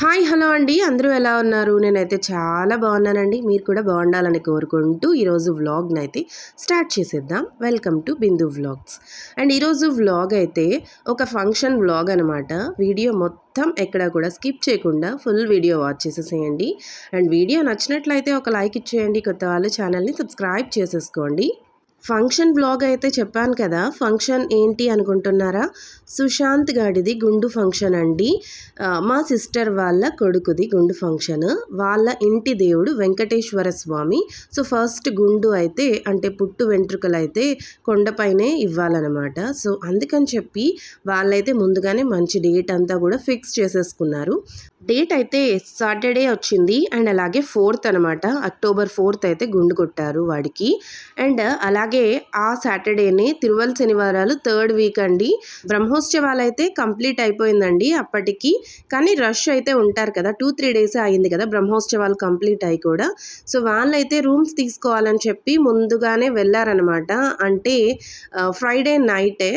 Hi hello అండి. అందరూ ఎలా ఉన్నారు? నేనైతే చాలా బాగున్నానండి. మీరు కూడా బాగుండాలని కోరుకుంటూ ఈరోజు వ్లాగ్ని అయితే స్టార్ట్ చేసేద్దాం. Welcome to Bindu vlogs. And ఈరోజు వ్లాగ్ అయితే ఒక ఫంక్షన్ వ్లాగ్ అనమాట వీడియో మొత్తం ఎక్కడ కూడా స్కిప్ చేయకుండా ఫుల్ వీడియో వాచ్ చేసేసేయండి. అండ్ వీడియో నచ్చినట్లయితే ఒక లైక్ ఇచ్చేయండి. కొత్త వాళ్ళు ఛానల్ని సబ్స్క్రైబ్ చేసేసుకోండి. ఫంక్షన్ బ్లాగ్ అయితే చెప్పాను కదా ఫంక్షన్ ఏంటి అనుకుంటున్నారా? సుశాంత్ గాడిది గుండు ఫంక్షన్ అండి. మా సిస్టర్ వాళ్ళ కొడుకుది గుండు ఫంక్షన్. వాళ్ళ ఇంటి దేవుడు వెంకటేశ్వర స్వామి. సో ఫస్ట్ గుండు అయితే అంటే పుట్టు వెంట్రుకలు అయితే కొండపైనే ఇవ్వాలన్నమాట. సో అందుకని చెప్పి వాళ్ళైతే ముందుగానే మంచి డేట్ అంతా కూడా ఫిక్స్ చేసేసుకున్నారు. డేట్ అయితే సాటర్డే వచ్చింది అండ్ అలాగే ఫోర్త్ అనమాట అక్టోబర్ ఫోర్త్ అయితే గుండు కొట్టారు వాడికి. అండ్ అలాగే ఆ సాటర్డేనే తిరువల్ శనివారాలు థర్డ్ వీక్ అండి. బ్రహ్మోత్సవాలు అయితే కంప్లీట్ అయిపోయిందండి అప్పటికి. కానీ రష్ అయితే ఉంటారు కదా టూ త్రీ డేస్ అయింది కదా బ్రహ్మోత్సవాలు కంప్లీట్ అయ్యి కూడా. సో వాళ్ళైతే రూమ్స్ తీసుకోవాలని చెప్పి ముందుగానే వెళ్ళారనమాట అంటే ఫ్రైడే నైటే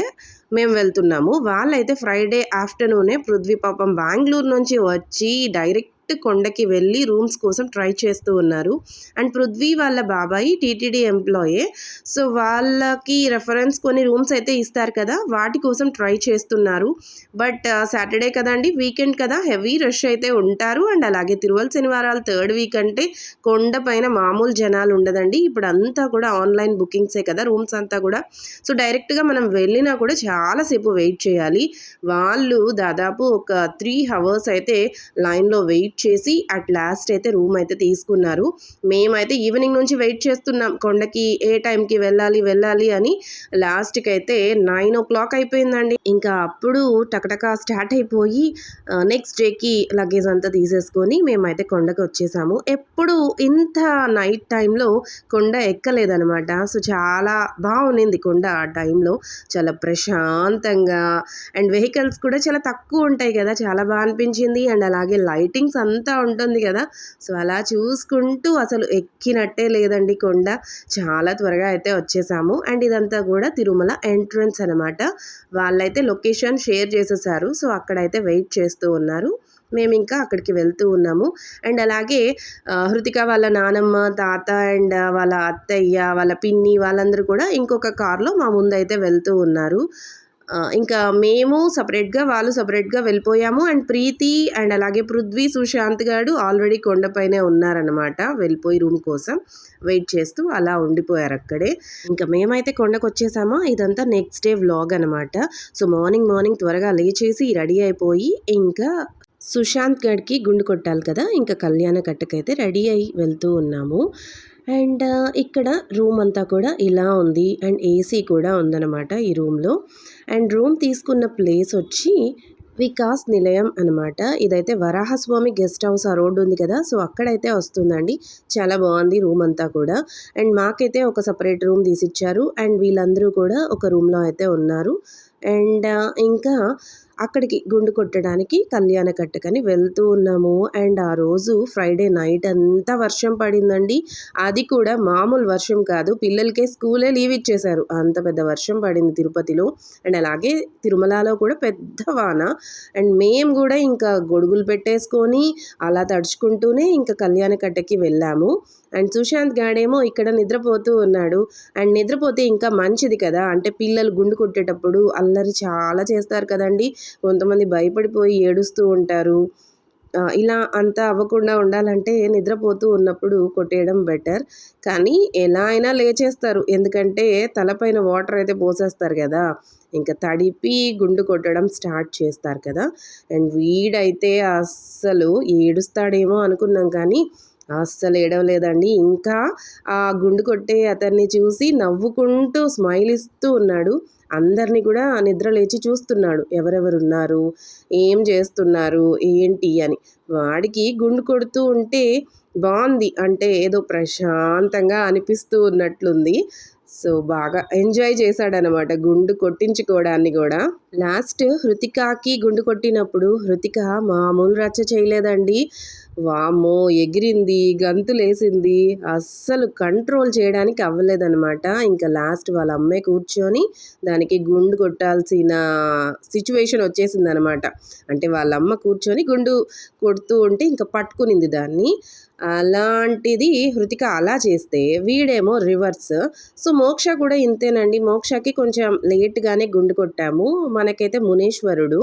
మేము వెళ్తున్నాము. వాళ్ళైతే ఫ్రైడే ఆఫ్టర్నూనే పృథ్వీ పాపం బెంగళూరు నుంచి వచ్చి డైరెక్ట్ కొండకి వెళ్ళి రూమ్స్ కోసం ట్రై చేస్తూ ఉన్నారు. అండ్ పృథ్వీ వాళ్ళ బాబాయి టీటీడీ ఎంప్లాయే. సో వాళ్ళకి రెఫరెన్స్ కొన్ని రూమ్స్ అయితే ఇస్తారు కదా వాటి కోసం ట్రై చేస్తున్నారు. బట్ సాటర్డే కదండి వీకెండ్ కదా హెవీ రష్ అయితే ఉంటారు. అండ్ అలాగే తిరువల్ శనివారాలు థర్డ్ వీక్ అంటే కొండ పైన మామూలు జనాలు ఉండదండి. ఇప్పుడు అంతా కూడా ఆన్లైన్ బుకింగ్సే కదా రూమ్స్ అంతా కూడా. సో డైరెక్ట్గా మనం వెళ్ళినా కూడా చాలాసేపు వెయిట్ చేయాలి. వాళ్ళు దాదాపు ఒక త్రీ అవర్స్ అయితే లైన్లో వెయిట్ చేసి అట్ లాస్ట్ అయితే రూమ్ అయితే తీసుకున్నారు. మేమైతే ఈవినింగ్ నుంచి వెయిట్ చేస్తున్నాం. కొండకి ఏ టైంకి వెళ్ళాలి వెళ్ళాలి అని లాస్ట్కి అయితే నైన్ ఓ క్లాక్ అయిపోయిందండి. ఇంకా అప్పుడు టకటక స్టార్ట్ అయిపోయి నెక్స్ట్ డేకి లగేజ్ అంతా తీసేసుకొని మేమైతే కొండకి వచ్చేసాము. ఎప్పుడు ఇంత నైట్ టైంలో కొండ ఎక్కలేదనమాట సో చాలా బాగుంది కొండ ఆ టైంలో చాలా ప్రశాంతంగా. అండ్ వెహికల్స్ కూడా చాలా తక్కువ ఉంటాయి కదా. చాలా బాగా అనిపించింది. అండ్ అలాగే లైటింగ్స్ అంతా ఉంటుంది కదా. సో అలా చూసుకుంటూ అసలు ఎక్కినట్టే లేదండి కొండ. చాలా త్వరగా అయితే వచ్చేసాము. అండ్ ఇదంతా కూడా తిరుమల ఎంట్రన్స్ అనమాట వాళ్ళైతే లొకేషన్ షేర్ చేసేసారు. సో అక్కడైతే వెయిట్ చేస్తూ ఉన్నారు. మేము ఇంకా అక్కడికి వెళ్తూ ఉన్నాము. అండ్ అలాగే హృతిక వాళ్ళ నానమ్మ తాత అండ్ వాళ్ళ అత్తయ్య వాళ్ళ పిన్ని వాళ్ళందరూ కూడా ఇంకొక కార్లో మా ముందైతే వెళ్తూ ఉన్నారు. ఇంకా మేము సపరేట్గా వాళ్ళు సపరేట్గా వెళ్ళిపోయాము. అండ్ ప్రీతి అండ్ అలాగే పృథ్వీ సుశాంత్ గారు ఆల్రెడీ కొండపైనే ఉన్నారనమాట వెళ్ళిపోయి రూమ్ కోసం. వెయిట్ చేస్తూ అలా ఉండిపోయారు అక్కడే. ఇంకా మేమైతే కొండకు వచ్చేసామో ఇదంతా నెక్స్ట్ డే వ్లాగ్ అనమాట సో మార్నింగ్ మార్నింగ్ త్వరగా లేచేసి రెడీ అయిపోయి ఇంకా సుశాంత్ గడ్కి గుండు కొట్టాలి కదా. ఇంకా కళ్యాణ కట్టకైతే రెడీ అయి వెళ్తూ ఉన్నాము. అండ్ ఇక్కడ రూమ్ అంతా కూడా ఇలా ఉంది. అండ్ ఏసీ కూడా ఉందన్నమాట ఈ రూమ్లో. అండ్ రూమ్ తీసుకున్న ప్లేస్ వచ్చి వికాస్ నిలయం అనమాట ఇదైతే వరాహస్వామి గెస్ట్ హౌస్ ఆ రోడ్డు ఉంది కదా సో అక్కడైతే వస్తుందండి. చాలా బాగుంది రూమ్ అంతా కూడా. అండ్ మాకైతే ఒక సపరేట్ రూమ్ తీసిచ్చారు. అండ్ వీళ్ళందరూ కూడా ఒక రూమ్లో అయితే ఉన్నారు. అండ్ ఇంకా అక్కడికి గుండు కొట్టడానికి కళ్యాణ కట్టకని వెళ్తూ ఉన్నాము. అండ్ ఆ రోజు ఫ్రైడే నైట్ అంతా వర్షం పడిందండి. అది కూడా మామూలు వర్షం కాదు. పిల్లలకే స్కూలే లీవ్ ఇచ్చేశారు. అంత పెద్ద వర్షం పడింది తిరుపతిలో. అండ్ అలాగే తిరుమలలో కూడా పెద్ద వాన. అండ్ మేము కూడా ఇంకా గొడుగులు పెట్టేసుకొని అలా తడుచుకుంటూనే ఇంకా కళ్యాణ కట్టకి వెళ్ళాము. అండ్ సుశాంత్ గాడేమో ఇక్కడ నిద్రపోతూ ఉన్నాడు. అండ్ నిద్రపోతే ఇంకా మంచిది కదా. అంటే పిల్లలు గుండు కొట్టేటప్పుడు అల్లరి చాలా చేస్తారు కదండి. కొంతమంది భయపడిపోయి ఏడుస్తూ ఉంటారు. ఇలా అంతా అవ్వకుండా ఉండాలంటే నిద్రపోతూ ఉన్నప్పుడు కొట్టేయడం బెటర్. కానీ ఎలా అయినా లేచేస్తారు. ఎందుకంటే తలపైన వాటర్ అయితే పోసేస్తారు కదా. ఇంకా తడిపి గుండు కొట్టడం స్టార్ట్ చేస్తారు కదా. అండ్ వీడైతే అస్సలు ఏడుస్తాడేమో అనుకున్నాం కానీ అస్సలు ఏడవలేదండి. ఇంకా ఆ గుండు కొట్టే అతన్ని చూసి నవ్వుకుంటూ స్మైల్ ఇస్తూ ఉన్నాడు. అందరినీ కూడా నిద్ర లేచి చూస్తున్నాడు. ఎవరెవరున్నారు? ఏం చేస్తున్నారు? ఏంటి అని. వాడికి గుండు కొడుతూ ఉంటే బాగుంది. అంటే ఏదో ప్రశాంతంగా అనిపిస్తూ ఉన్నట్లుంది. సో బాగా ఎంజాయ్ చేశాడనమాట గుండు కొట్టించుకోవడాన్ని కూడా. లాస్ట్ హృతికాకి గుండు కొట్టినప్పుడు హృతిక మామూలు రచ్చ చేయలేదండి. వామ్మో ఎగిరింది గంతులేసింది అస్సలు కంట్రోల్ చేయడానికి అవ్వలేదనమాట ఇంకా లాస్ట్ వాళ్ళ అమ్మాయి కూర్చొని దానికి గుండు కొట్టాల్సిన సిచ్యువేషన్ వచ్చేసింది అనమాట అంటే వాళ్ళ అమ్మ కూర్చొని గుండు కొడుతూ ఉంటే ఇంకా పట్టుకునింది దాన్ని. అలాంటిది హృతిక అలా చేస్తే వీడేమో రివర్స్. సో మోక్ష కూడా ఇంతేనండి. మోక్షకి కొంచెం లేట్గానే గుండు కొట్టాము. మనకైతే మునీశ్వరుడు.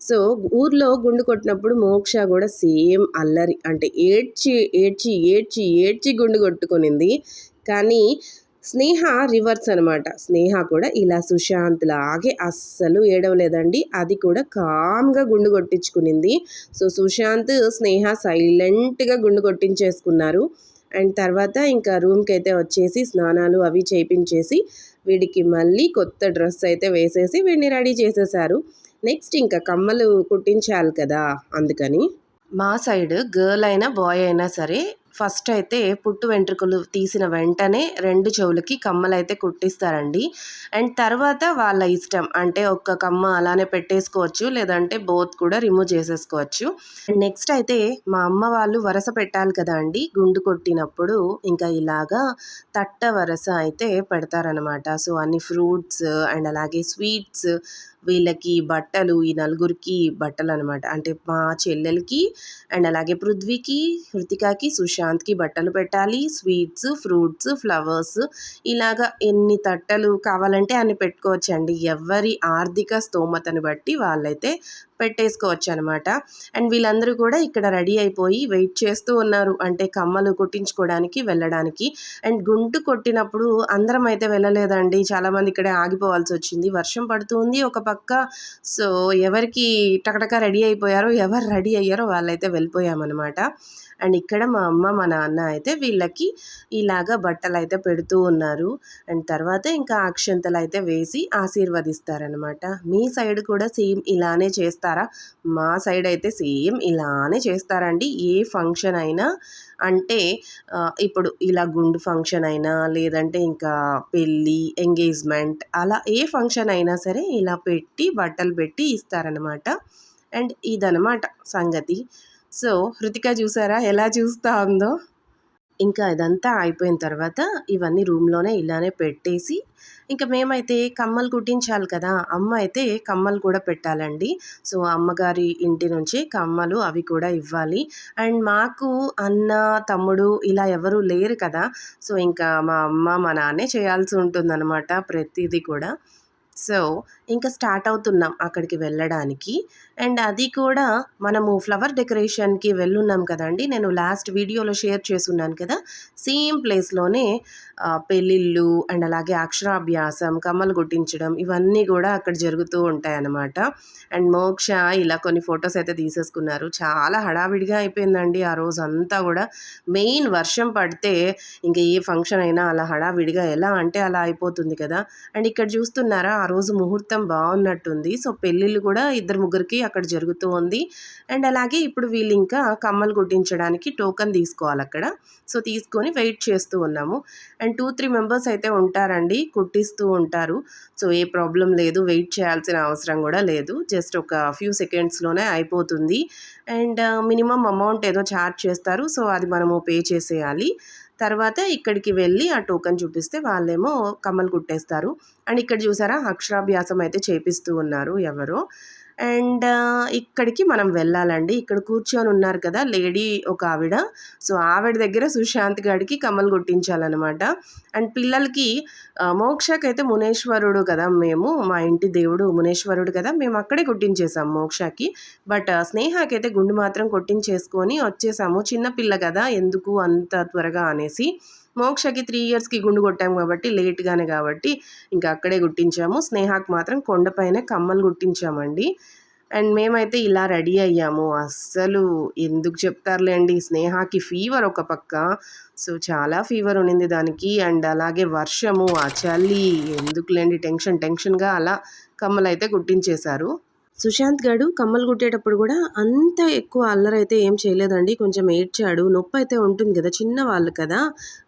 సో ఊర్లో గుండు కొట్టినప్పుడు మోక్ష కూడా సేమ్ అల్లరి అంటే ఏడ్చి ఏడ్చి ఏడ్చి ఏడ్చి గుండు కొట్టుకునింది. కానీ స్నేహ రివర్స్ అనమాట స్నేహ కూడా ఇలా సుశాంత్ లాగే అస్సలు ఏడవలేదండి. అది కూడా కామ్గా గుండు కొట్టించుకునింది. సో సుశాంత్ స్నేహ సైలెంట్గా గుండు కొట్టించేసుకున్నారు. అండ్ తర్వాత ఇంకా రూమ్కి అయితే వచ్చేసి స్నానాలు అవి చేయించేసి వీడికి మళ్ళీ కొత్త డ్రెస్ అయితే వేసేసి వీడిని రెడీ చేసేసారు. నెక్స్ట్ ఇంకా కమ్మలు కుట్టించాలి కదా అందుకని. మా సైడ్ గర్ల్ అయినా బాయ్ అయినా సరే ఫస్ట్ అయితే పుట్టు వెంట్రుకలు తీసిన వెంటనే రెండు చెవులకి కమ్మలు అయితే కుట్టిస్తారండి. అండ్ తర్వాత వాళ్ళ ఇష్టం అంటే ఒక్క కమ్మ అలానే పెట్టేసుకోవచ్చు లేదంటే బోత్ కూడా రిమూవ్ చేసేసుకోవచ్చు. నెక్స్ట్ అయితే మా అమ్మ వాళ్ళు వరస పెట్టాలి కదా అండి గుండు కొట్టినప్పుడు ఇంకా ఇలాగా తట్ట వరస అయితే పెడతారనమాట సో అన్ని ఫ్రూట్స్ అండ్ అలాగే స్వీట్స్ వీళ్ళకి బట్టలు ఈ నలుగురికి బట్టలు అనమాట అంటే మా చెల్లెలకి అండ్ అలాగే పృథ్వీకి హృతికాకి సుశాంత్కి బట్టలు పెట్టాలి. స్వీట్స్ ఫ్రూట్స్ ఫ్లవర్స్ ఇలాగా ఎన్ని తట్టలు కావాలంటే అన్ని పెట్టుకోవచ్చండి. ఎవరి ఆర్థిక స్తోమతను బట్టి వాళ్ళైతే పెట్టేసుకోవచ్చు అనమాట అండ్ వీళ్ళందరూ కూడా ఇక్కడ రెడీ అయిపోయి వెయిట్ చేస్తూ ఉన్నారు. అంటే కమ్మలు కొట్టించుకోవడానికి వెళ్ళడానికి. అండ్ గుంటు కొట్టినప్పుడు అందరం అయితే వెళ్ళలేదండి. చాలామంది ఇక్కడే ఆగిపోవాల్సి వచ్చింది. వర్షం పడుతుంది ఒక పక్క. సో ఎవరికి టకటక రెడీ అయిపోయారో ఎవరు రెడీ అయ్యారో వాళ్ళైతే వెళ్ళిపోయామన్నమాట అండ్ ఇక్కడ మా అమ్మ మా నాన్న అయితే వీళ్ళకి ఇలాగా బట్టలు అయితే పెడుతూ ఉన్నారు. అండ్ తర్వాత ఇంకా అక్షంతలు అయితే వేసి ఆశీర్వదిస్తారనమాట మీ సైడ్ కూడా సేమ్ ఇలానే చేస్తారా? మా సైడ్ అయితే సేమ్ ఇలానే చేస్తారండి. ఏ ఫంక్షన్ అయినా అంటే ఇప్పుడు ఇలా గుండు ఫంక్షన్ అయినా లేదంటే ఇంకా పెళ్ళి ఎంగేజ్మెంట్ అలా ఏ ఫంక్షన్ అయినా సరే ఇలా పెట్టి బట్టలు పెట్టి ఇస్తారనమాట అండ్ ఇదనమాట సంగతి. సో హృతిక చూసారా? ఎలా చూస్తూ ఉందో? ఇంకా ఇదంతా అయిపోయిన తర్వాత ఇవన్నీ రూమ్లోనే ఇలానే పెట్టేసి ఇంకా మేమైతే కమ్మలు కుట్టించాలి కదా అమ్మ అయితే కమ్మలు కూడా పెట్టాలండి. సో అమ్మగారి ఇంటి నుంచి కమ్మలు అవి కూడా ఇవ్వాలి. అండ్ మాకు అన్న తమ్ముడు ఇలా ఎవరు లేరు కదా సో ఇంకా మా అమ్మ మా నాన్నే చేయాల్సి ఉంటుందన్నమాట ప్రతిదీ కూడా. సో ఇంకా స్టార్ట్ అవుతున్నాం అక్కడికి వెళ్ళడానికి. అండ్ అది కూడా మనము ఫ్లవర్ డెకరేషన్కి వెళ్ళున్నాం కదండి. నేను లాస్ట్ వీడియోలో షేర్ చేసున్నాను కదా. సేమ్ ప్లేస్లోనే పెళ్ళిళ్ళు అండ్ అలాగే అక్షరాభ్యాసం కమ్మలు గుట్టించడం ఇవన్నీ కూడా అక్కడ జరుగుతూ ఉంటాయి అన్నమాట అండ్ మోక్ష ఇలా కొన్ని ఫొటోస్ అయితే తీసేసుకున్నారు. చాలా హడావిడిగా అయిపోయిందండి ఆ రోజు అంతా కూడా. మెయిన్ వర్షం పడితే ఇంకా ఏ ఫంక్షన్ అయినా అలా హడావిడిగా ఎలా అంటే అలా అయిపోతుంది కదా. అండ్ ఇక్కడ చూస్తున్నారా ఆ రోజు ముహూర్తం బాగున్నట్టుంది. సో పెళ్ళిళ్ళు కూడా ఇద్దరు ముగ్గురికి అక్కడ జరుగుతూ ఉంది. అండ్ అలాగే ఇప్పుడు వీళ్ళు ఇంకా కమ్మలు కుట్టించడానికి టోకన్ తీసుకోవాలి అక్కడ. సో తీసుకొని వెయిట్ చేస్తూ ఉన్నాము. అండ్ టూ త్రీ మెంబర్స్ అయితే ఉంటారండి. కుట్టిస్తూ ఉంటారు. సో ఏ ప్రాబ్లం లేదు. వెయిట్ చేయాల్సిన అవసరం కూడా లేదు. జస్ట్ ఒక ఫ్యూ సెకండ్స్లోనే అయిపోతుంది. అండ్ మినిమం అమౌంట్ ఏదో ఛార్జ్ చేస్తారు. సో అది మనము పే చేసేయాలి. తర్వాత ఇక్కడికి వెళ్ళి ఆ టోకెన్ చూపిస్తే వాళ్ళేమో కమ్మలు కుట్టేస్తారు. అండ్ ఇక్కడ చూసారా అక్షరాభ్యాసం అయితే చేపిస్తూ ఉన్నారు ఎవరో. అండ్ ఇక్కడికి మనం వెళ్ళాలండి. ఇక్కడ కూర్చొని ఉన్నారు కదా లేడీ ఒక ఆవిడ. సో ఆవిడ దగ్గర సుశాంత్ గారికి కమ్మలు కొట్టించాలన్నమాట. అండ్ పిల్లలకి మోక్షకైతే మునేశ్వరుడు కదా మేము మా ఇంటి దేవుడు మునేశ్వరుడు కదా మేము అక్కడే కొట్టించేసాము మోక్షకి. బట్ స్నేహకైతే గుండు మాత్రం కొట్టించేసుకొని వచ్చేసాము. చిన్నపిల్ల కదా ఎందుకు అంత త్వరగా అనేసి. మోక్షకి త్రీ ఇయర్స్కి గుండు కొట్టాము కాబట్టి లేట్గానే కాబట్టి ఇంకా అక్కడే కుట్టించాము స్నేహాకి మాత్రం కొండపైనే కమ్మలు కుట్టించామండి అండ్ మేమైతే ఇలా రెడీ అయ్యాము. అస్సలు ఎందుకు చెప్తారులేండి స్నేహాకి ఫీవర్ ఒక పక్క. సో చాలా ఫీవర్ ఉండింది దానికి. అండ్ అలాగే వర్షము ఆ చలి ఎందుకులేండి టెన్షన్ టెన్షన్గా అలా కమ్మలు అయితే కుట్టించేశారు సుశాంత్ గాడు కమ్మలు కుట్టేటప్పుడు కూడా అంత ఎక్కువ అల్లరైతే ఏం చేయలేదండి. కొంచెం ఏడ్చాడు. నొప్పి అయితే ఉంటుంది కదా చిన్న వాళ్ళు కదా.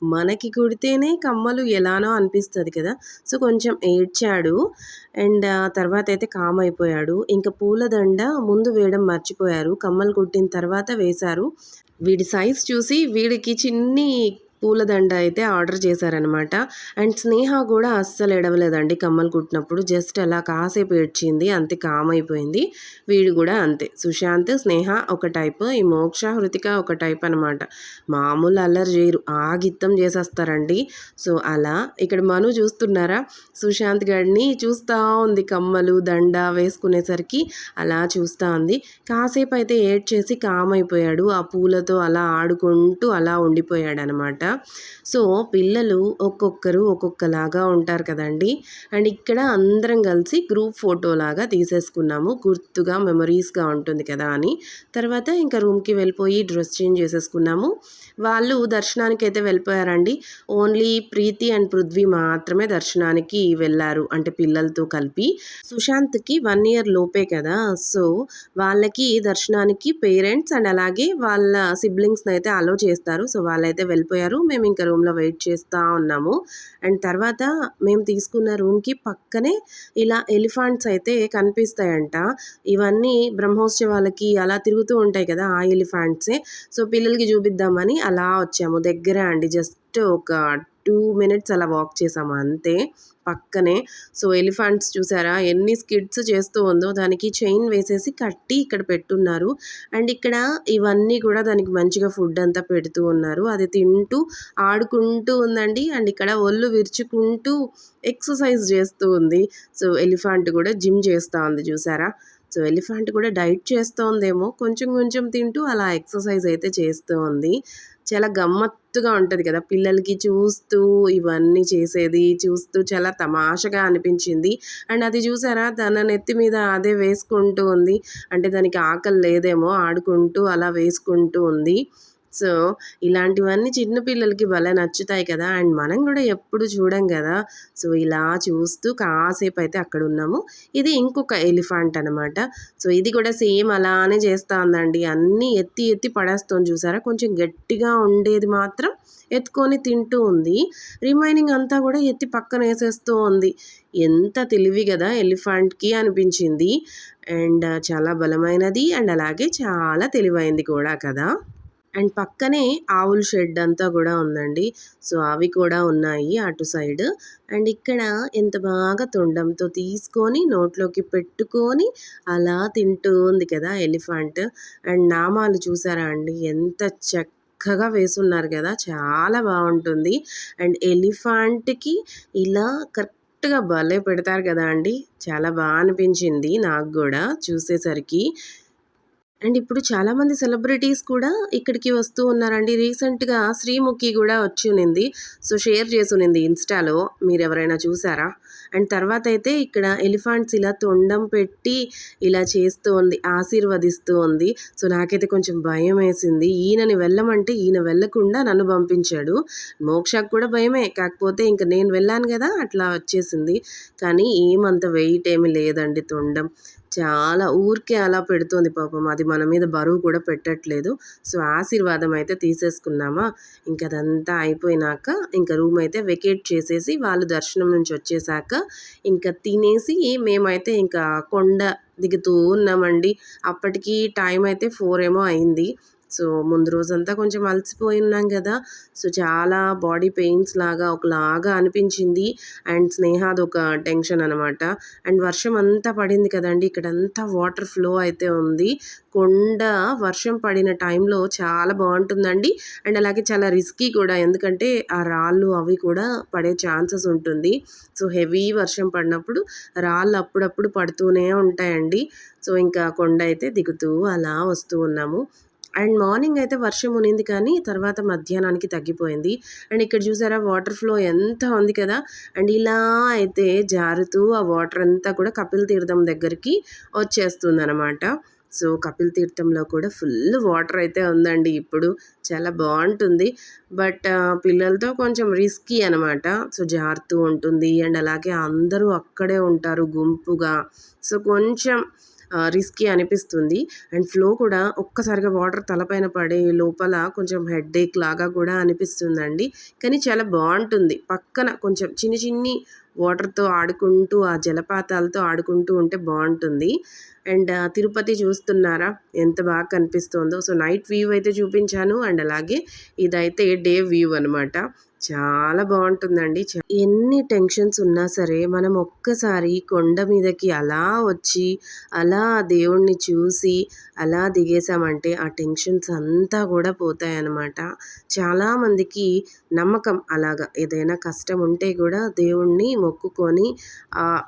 మనకి కుడితేనే కమ్మలు ఎలానో అనిపిస్తుంది కదా. సో కొంచెం ఏడ్చాడు. అండ్ తర్వాత అయితే కామ్ అయిపోయాడు. ఇంకా పూలదండ ముందు వేయడం మర్చిపోయారు. కమ్మలు కుట్టిన తర్వాత వేశారు. వీడి సైజ్ చూసి వీడికి చిన్ని పూలదండ అయితే ఆర్డర్ చేశారనమాట అండ్ స్నేహ కూడా అస్సలు ఎడవలేదండి కమ్మలు కుట్టినప్పుడు. జస్ట్ అలా కాసేపు ఏడ్చింది అంతే కామ్ అయిపోయింది. వీడు కూడా అంతే. సుశాంత్ స్నేహ ఒక టైప్ ఈ మోక్ష హృతిక ఒక టైప్ అనమాట మామూలు అల్లరి చేయరు. ఆగిత్తం చేసేస్తారండి. సో అలా. ఇక్కడ మను చూస్తున్నారా? సుశాంత్ గారిని చూస్తూ ఉంది కమ్మలు దండ వేసుకునేసరికి అలా చూస్తూ ఉంది. కాసేపు అయితే ఏడ్ చేసి కామ్ అయిపోయాడు. ఆ పూలతో అలా ఆడుకుంటూ అలా ఉండిపోయాడు అనమాట సో పిల్లలు ఒక్కొక్కరు ఒక్కొక్కలాగా ఉంటారు కదండి. అండ్ ఇక్కడ అందరం కలిసి గ్రూప్ ఫోటో లాగా తీసేసుకున్నాము. గుర్తుగా మెమరీస్గా ఉంటుంది కదా అని. తర్వాత ఇంకా రూమ్కి వెళ్ళిపోయి డ్రెస్ చేంజ్ చేసేసుకున్నాము. వాళ్ళు దర్శనానికి అయితే వెళ్ళిపోయారండి. ఓన్లీ ప్రీతి అండ్ పృథ్వీ మాత్రమే దర్శనానికి వెళ్ళారు. అంటే పిల్లలతో కలిపి. సుశాంత్కి వన్ ఇయర్ లోపే కదా. సో వాళ్ళకి దర్శనానికి పేరెంట్స్ అండ్ అలాగే వాళ్ళ సిబ్లింగ్స్ని అయితే అలో చేస్తారు. సో వాళ్ళైతే వెళ్ళిపోయారు. మేము ఇంకా రూమ్లో వెయిట్ చేస్తూ ఉన్నాము. అండ్ తర్వాత మేము తీసుకున్న రూమ్కి పక్కనే ఇలా ఎలిఫాంట్స్ అయితే కనిపిస్తాయంట. ఇవన్నీ బ్రహ్మోత్సవాలకి అలా తిరుగుతూ ఉంటాయి కదా ఆ ఎలిఫాంట్సే సో పిల్లలకి చూపిద్దామని అలా వచ్చాము. దగ్గరే అండి. జస్ట్ ఒక టూ మినిట్స్ అలా వాక్ చేసాము అంతే. పక్కనే. సో ఎలిఫెంట్స్ చూసారా? ఎన్ని స్కిడ్స్ చేస్తూ ఉందో దానికి చైన్ వేసేసి కట్టి ఇక్కడ పెట్టున్నారు. అండ్ ఇక్కడ ఇవన్నీ కూడా దానికి మంచిగా ఫుడ్ అంతా పెడుతూ ఉన్నారు. అది తింటూ ఆడుకుంటూ ఉందండి. అండ్ ఇక్కడ ఒళ్ళు విరుచుకుంటూ ఎక్సర్సైజ్ చేస్తూ ఉంది. సో ఎలిఫెంట్ కూడా జిమ్ చేస్తూ ఉంది చూసారా? సో ఎలిఫెంట్ కూడా డైట్ చేస్తోందేమో. కొంచెం కొంచెం తింటూ అలా ఎక్సర్సైజ్ అయితే చేస్తూ ఉంది చాలా గమ్మత్తుగా ఉంటుంది కదా. పిల్లలకి చూస్తూ ఇవన్నీ చేసేది చూస్తూ చాలా తమాషగా అనిపించింది. అండ్ అది చూసారా? తన నెత్తి మీద అదే వేసుకుంటూ ఉంది. అంటే దానికి ఆకలి లేదేమో ఆడుకుంటూ అలా వేసుకుంటూ ఉంది. సో ఇలాంటివన్నీ చిన్నపిల్లలకి భలే నచ్చుతాయి కదా. అండ్ మనం కూడా ఎప్పుడు చూడం కదా. సో ఇలా చూస్తూ కాసేపు అయితే అక్కడ ఉన్నాము. ఇది ఇంకొక ఎలిఫెంట్ అనమాట సో ఇది కూడా సేమ్ అలానే చేస్తూ ఉందండి. అన్నీ ఎత్తి ఎత్తి పడేస్తుంది చూసారా? కొంచెం గట్టిగా ఉండేది మాత్రం ఎత్తుకొని తింటూ ఉంది. రిమైనింగ్ అంతా కూడా ఎత్తి పక్కన వేసేస్తూ ఉంది. ఎంత తెలివి కదా ఎలిఫెంట్కి అనిపించింది. అండ్ చాలా బలమైనది. అండ్ అలాగే చాలా తెలివైంది కూడా కదా. అండ్ పక్కనే ఆవుల షెడ్ అంతా కూడా ఉందండి. సో అవి కూడా ఉన్నాయి అటు సైడ్. అండ్ ఇక్కడ ఎంత బాగా తొండంతో తీసుకొని నోట్లోకి పెట్టుకొని అలా తింటూ ఉంది కదా ఎలిఫెంట్. అండ్ నామాలు చూసారా అండి? ఎంత చక్కగా వేసున్నారు కదా! చాలా బాగుంటుంది. అండ్ ఎలిఫెంట్కి ఇలా కరెక్ట్గా భలే పెడతారు కదా అండి! చాలా బాగా అనిపించింది నాకు కూడా చూసేసరికి. అండ్ ఇప్పుడు చాలామంది సెలబ్రిటీస్ కూడా ఇక్కడికి వస్తూ ఉన్నారండి. రీసెంట్గా శ్రీముఖి కూడా వచ్చి ఉన్నింది సో షేర్ చేసి ఉన్నింది ఇన్స్టాలో. మీరు ఎవరైనా చూసారా? అండ్ తర్వాత అయితే ఇక్కడ ఎలిఫెంట్స్ ఇలా తొండం పెట్టి ఇలా చేస్తూ ఉంది ఆశీర్వదిస్తూ ఉంది. సో నాకైతే కొంచెం భయం వేసింది ఈయనని వెళ్ళమంటే ఈయన వెళ్ళకుండా నన్ను పంపించాడు. మోక్షకు కూడా భయమే కాకపోతే ఇంకా నేను వెళ్ళాను కదా అట్లా వచ్చేసింది. కానీ ఏమంత వెయిట్ ఏమి లేదండి తొండం. చాలా ఊరికే అలా పెడుతోంది పాపం. అది మన మీద బరువు కూడా పెట్టట్లేదు. సో ఆశీర్వాదం అయితే తీసేసుకున్నామా? ఇంకా అదంతా అయిపోయినాక ఇంకా రూమ్ అయితే వెకేట్ చేసేసి వాళ్ళు దర్శనం నుంచి వచ్చేసాక ఇంకా తినేసి మేమైతే ఇంకా కొండ దిగుతూ ఉన్నామండి. అప్పటికి టైం అయితే ఫోర్ ఏమో అయింది. సో ముందు రోజంతా కొంచెం అలసిపోయి ఉన్నాం కదా. సో చాలా బాడీ పెయిన్స్ లాగా ఒకలాగా అనిపించింది. అండ్ స్నేహాది ఒక టెన్షన్ అనమాట అండ్ వర్షం అంతా పడింది కదండి. ఇక్కడంతా వాటర్ ఫ్లో అయితే ఉంది. కొండ వర్షం పడిన టైంలో చాలా బాగుంటుందండి. అండ్ అలాగే చాలా రిస్కీ కూడా. ఎందుకంటే ఆ రాళ్ళు అవి కూడా పడే ఛాన్సెస్ ఉంటుంది. సో హెవీ వర్షం పడినప్పుడు రాళ్ళు అప్పుడప్పుడు పడుతూనే ఉంటాయండి. సో ఇంకా కొండ అయితే దిగుతూ అలా వస్తూ ఉన్నాము. అండ్ మార్నింగ్ అయితే వర్షం ఉనింది కానీ తర్వాత మధ్యాహ్నానికి తగ్గిపోయింది. అండ్ ఇక్కడ చూసారా వాటర్ ఫ్లో ఎంత ఉంది కదా? అండ్ ఇలా అయితే జారుతూ ఆ వాటర్ అంతా కూడా కపిల్ తీర్థం దగ్గరికి వచ్చేస్తుంది అనమాట సో కపిల్ తీర్థంలో కూడా ఫుల్ వాటర్ అయితే ఉందండి ఇప్పుడు. చాలా బాగుంటుంది. బట్ పిల్లలతో కొంచెం రిస్కీ అనమాట సో జారుతూ ఉంటుంది. అండ్ అలాగే అందరూ అక్కడే ఉంటారు గుంపుగా. సో కొంచెం రిస్కీ అనిపిస్తుంది. అండ్ ఫ్లో కూడా ఒక్కసారిగా వాటర్ తలపైన పడే లోపల కొంచెం హెడ్ఏక్ లాగా కూడా అనిపిస్తుందండి. కానీ చాలా బాగుంటుంది. పక్కన కొంచెం చిన్ని చిన్ని వాటర్తో ఆడుకుంటూ ఆ జలపాతాలతో ఆడుకుంటూ ఉంటే బాగుంటుంది. అండ్ తిరుపతి చూస్తున్నారా? ఎంత బాగా కనిపిస్తుందో. సో నైట్ వ్యూ అయితే చూపించాను. అండ్ అలాగే ఇదైతే డే వ్యూ అనమాట చాలా బాగుంటుందండి. ఎన్ని టెన్షన్స్ ఉన్నా సరే మనం ఒక్కసారి కొండ మీదకి అలా వచ్చి అలా దేవుణ్ణి చూసి అలా దిగేసామంటే ఆ టెన్షన్స్ అంతా కూడా పోతాయన్నమాట. చాలామందికి నమ్మకం అలాగా ఏదైనా కష్టం ఉంటే కూడా దేవుణ్ణి మొక్కుకొని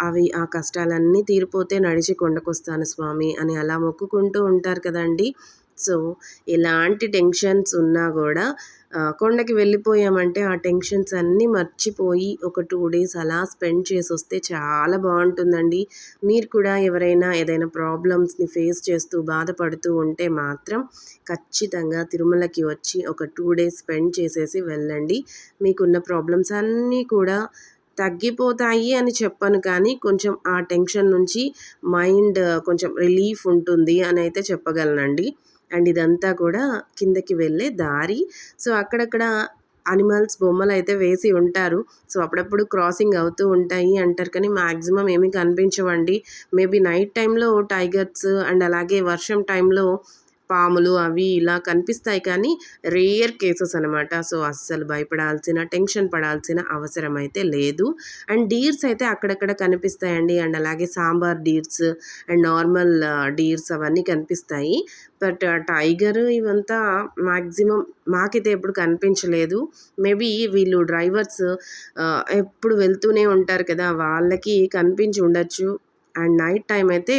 అవి ఆ కష్టాలన్నీ తీరిపోతే నడిచి కొండకొస్తాను స్వామి అని అలా మొక్కుకుంటూ ఉంటారు కదండి. సో ఎలాంటి టెన్షన్స్ ఉన్నా కూడా కొండకి వెళ్ళిపోయామంటే ఆ టెన్షన్స్ అన్నీ మర్చిపోయి ఒక టూ డేస్ అలా స్పెండ్ చేసి వస్తే చాలా బాగుంటుందండి. మీరు కూడా ఎవరైనా ఏదైనా ప్రాబ్లమ్స్ని ఫేస్ చేస్తూ బాధపడుతూ ఉంటే మాత్రం ఖచ్చితంగా తిరుమలకి వచ్చి ఒక టూ డేస్ స్పెండ్ చేసేసి వెళ్ళండి. మీకున్న ప్రాబ్లమ్స్ అన్నీ కూడా తగ్గిపోతాయి అని చెప్పను కానీ కొంచెం ఆ టెన్షన్ నుంచి మైండ్ కొంచెం రిలీఫ్ ఉంటుంది అని అయితే చెప్పగలనండి. అండ్ ఇదంతా కూడా కిందకి వెళ్ళే దారి. సో అక్కడక్కడ అనిమల్స్ బొమ్మలు అయితే వేసి ఉంటారు. సో అప్పుడప్పుడు క్రాసింగ్ అవుతూ ఉంటాయి అంటారు. కానీ మ్యాక్సిమం ఏమీ కనిపించవండి. మేబీ నైట్ టైంలో టైగర్స్ అండ్ అలాగే వర్షం టైంలో పాములు అవి ఇలా కనిపిస్తాయి కానీ రేయర్ కేసెస్ అనమాట సో అస్సలు భయపడాల్సిన టెన్షన్ పడాల్సిన అవసరం అయితే లేదు. అండ్ డీర్స్ అయితే అక్కడక్కడ కనిపిస్తాయండి. అండ్ అలాగే sambar deers and normal deers అవన్నీ కనిపిస్తాయి. బట్ టైగర్ ఇవంతా మ్యాక్సిమం మాకైతే ఎప్పుడు కనిపించలేదు. మేబీ వీళ్ళు డ్రైవర్స్ ఎప్పుడు వెళ్తూనే ఉంటారు కదా వాళ్ళకి కనిపించి ఉండొచ్చు. అండ్ నైట్ టైం అయితే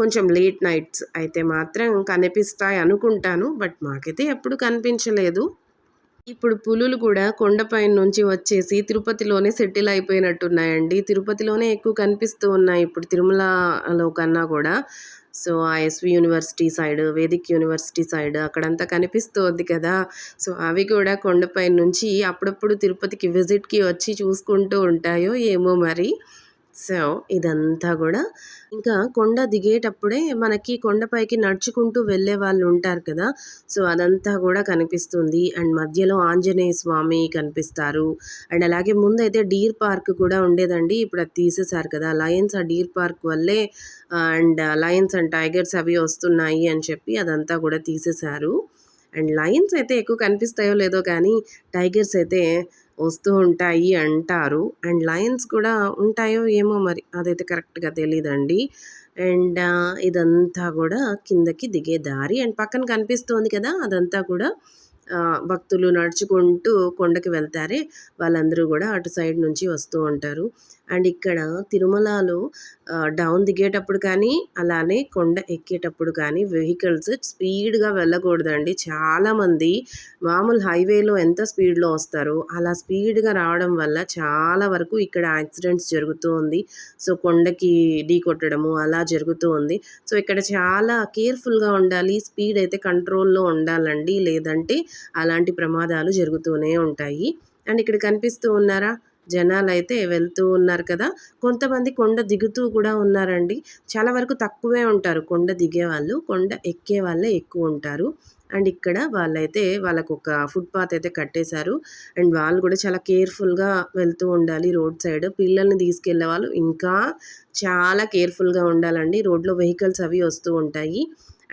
కొంచెం లేట్ నైట్స్ అయితే మాత్రం కనిపిస్తాయి అనుకుంటాను బట్ మాకైతే ఎప్పుడు కనిపించలేదు. ఇప్పుడు పులులు కూడా కొండపైన నుంచి వచ్చేసి తిరుపతిలోనే సెటిల్ అయిపోయినట్టున్నాయండి. తిరుపతిలోనే ఎక్కువ కనిపిస్తూ ఉన్నాయి ఇప్పుడు తిరుమలలో కన్నా కూడా. సో ఆ SV university side Vedic university side అక్కడంతా కనిపిస్తుంది కదా. సో అవి కూడా కొండపై నుంచి అప్పుడప్పుడు తిరుపతికి విజిట్కి వచ్చి చూసుకుంటూ ఉంటాయో ఏమో మరి. సో ఇదంతా కూడా ఇంకా కొండ దిగేటప్పుడే మనకి కొండపైకి నడుచుకుంటూ వెళ్ళే వాళ్ళు ఉంటారు కదా. సో అదంతా కూడా కనిపిస్తుంది. అండ్ మధ్యలో ఆంజనేయ స్వామి కనిపిస్తారు. అండ్ అలాగే ముందైతే డీర్ పార్క్ కూడా ఉండేదండి. ఇప్పుడు అది తీసేశారు కదా. లయన్స్ ఆ డీర్ పార్క్ వల్లే అండ్ లయన్స్ అండ్ టైగర్స్ అవి వస్తున్నాయి అని చెప్పి అదంతా కూడా తీసేశారు. అండ్ లయన్స్ అయితే ఎక్కువ కనిపిస్తాయో లేదో కానీ టైగర్స్ అయితే వస్తూ ఉంటాయి అంటారు. అండ్ లయన్స్ కూడా ఉంటాయో ఏమో మరి అదైతే కరెక్ట్గా తెలియదండి అండ్ ఇదంతా కూడా కిందకి దిగే దారి. అండ్ పక్కన కనిపిస్తోంది కదా అదంతా కూడా భక్తులు నడుచుకుంటూ కొండకి వెళ్తారే. వాళ్ళందరూ కూడా అటు సైడ్ నుంచి వస్తూ ఉంటారు. అండ్ ఇక్కడ తిరుమలలో డౌన్ దిగేటప్పుడు కానీ అలానే కొండ ఎక్కేటప్పుడు కానీ వెహికల్స్ స్పీడ్గా వెళ్ళకూడదండి. చాలామంది మామూలు హైవేలో ఎంత స్పీడ్లో వస్తారో అలా స్పీడ్గా రావడం వల్ల చాలా వరకు ఇక్కడ యాక్సిడెంట్స్ జరుగుతూ ఉంది. సో కొండకి ఢీ కొట్టడము అలా జరుగుతూ ఉంది. సో ఇక్కడ చాలా కేర్ఫుల్గా ఉండాలి. స్పీడ్ అయితే కంట్రోల్లో ఉండాలండి. లేదంటే అలాంటి ప్రమాదాలు జరుగుతూనే ఉంటాయి. అండ్ ఇక్కడ కనిపిస్తూ ఉన్నారా? జనాలు అయితే వెళ్తూ ఉన్నారు కదా. కొంతమంది కొండ దిగుతూ కూడా ఉన్నారండి. చాలా వరకు తక్కువే ఉంటారు. కొండ దిగే వాళ్ళు కొండ ఎక్కే వాళ్ళే ఎక్కువ ఉంటారు. అండ్ ఇక్కడ వాళ్ళైతే వాళ్ళకు ఒక ఫుట్పాత్ అయితే కట్టేశారు. అండ్ వాళ్ళు కూడా చాలా కేర్ఫుల్గా వెళ్తూ ఉండాలి రోడ్ సైడ్. పిల్లల్ని తీసుకెళ్ళే వాళ్ళు ఇంకా చాలా కేర్ఫుల్గా ఉండాలండి. రోడ్లో వెహికల్స్ అవి వస్తూ ఉంటాయి.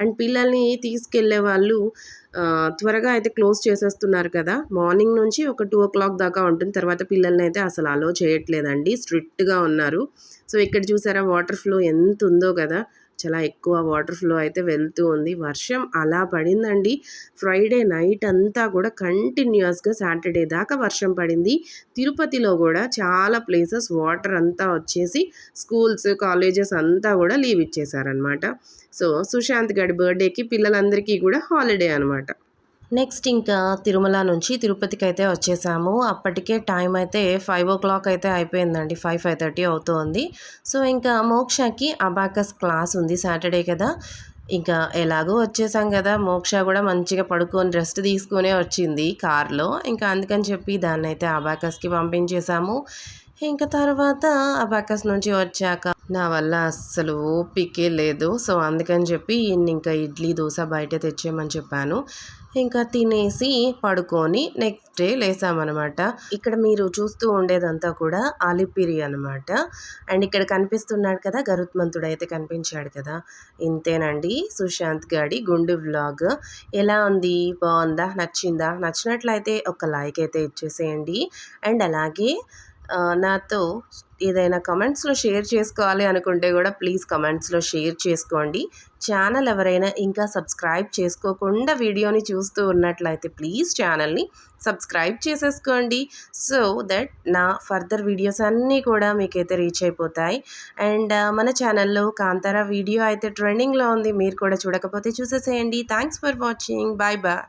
అండ్ పిల్లల్ని తీసుకెళ్ళే వాళ్ళు త్వరగా అయితే క్లోజ్ చేసేస్తున్నారు కదా. మార్నింగ్ నుంచి ఒక టూ ఓ క్లాక్ దాకా ఉంటుంది. తర్వాత పిల్లల్ని అయితే అసలు అలో చేయట్లేదండి. స్ట్రిక్ట్గా ఉన్నారు. సో ఇక్కడ చూసారా వాటర్ ఫ్లో ఎంత ఉందో కదా. చాలా ఎక్కువ వాటర్ ఫ్లో అయితే వెళ్తూ ఉంది. వర్షం అలా పడిందండి. ఫ్రైడే నైట్ అంతా కూడా కంటిన్యూస్గా సాటర్డే దాకా వర్షం పడింది. తిరుపతిలో కూడా చాలా ప్లేసెస్ వాటర్ అంతా వచ్చేసి స్కూల్స్ కాలేజెస్ అంతా కూడా లీవ్ ఇచ్చేసారనమాట సో సుశాంత్ గడి బర్త్డేకి పిల్లలందరికీ కూడా హాలిడే అనమాట నెక్స్ట్ ఇంకా తిరుమల నుంచి తిరుపతికి అయితే వచ్చేసాము. అప్పటికే టైం అయితే ఫైవ్ ఓ క్లాక్ అయితే అయిపోయిందండి. ఫైవ్ ఫైవ్ థర్టీ అవుతుంది. సో ఇంకా మోక్షకి అబాకస్ క్లాస్ ఉంది సాటర్డే కదా. ఇంకా ఎలాగో వచ్చేసాం కదా. మోక్ష కూడా మంచిగా పడుకొని రెస్ట్ తీసుకునే వచ్చింది కార్లో. ఇంకా అందుకని చెప్పి దాన్ని అయితే అబాకస్కి పంపించేసాము. ఇంకా తర్వాత అబాకస్ నుంచి వచ్చాక నా వల్ల అస్సలు ఓపికే లేదు. సో అందుకని చెప్పి ఇంకా ఇడ్లీ దోశ బయట తెచ్చేయమని చెప్పాను. ఇంకా తినేసి పడుకొని నెక్స్ట్ డే లేసామన్నమాట. ఇక్కడ మీరు చూస్తూ ఉండేదంతా కూడా ఆలిపిరి అనమాట అండ్ ఇక్కడ కనిపిస్తున్నాడు కదా గరుత్మంతుడు అయితే కనిపించాడు కదా. ఇంతేనండి సుశాంత్ గాడి గుండు వ్లాగ్ ఎలా ఉంది? బాగుందా? నచ్చిందా? నచ్చినట్లయితే ఒక లైక్ అయితే ఇచ్చేసేయండి. అండ్ అలాగే నాతో ఏదైనా కమెంట్స్లో షేర్ చేసుకోవాలి అనుకుంటే కూడా ప్లీజ్ కమెంట్స్లో షేర్ చేసుకోండి. ఛానల్ ఎవరైనా ఇంకా సబ్స్క్రైబ్ చేసుకోకుండా వీడియోని చూస్తూ ఉన్నట్లయితే ప్లీజ్ ఛానల్ని సబ్స్క్రైబ్ చేసేసుకోండి. సో దట్ నా ఫర్దర్ వీడియోస్ అన్నీ కూడా మీకైతే రీచ్ అయిపోతాయి. అండ్ మన ఛానల్లో కాంతారా వీడియో అయితే ట్రెండింగ్లో ఉంది. మీరు కూడా చూడకపోతే చూసేసేయండి. Thanks for watching. Bye bye.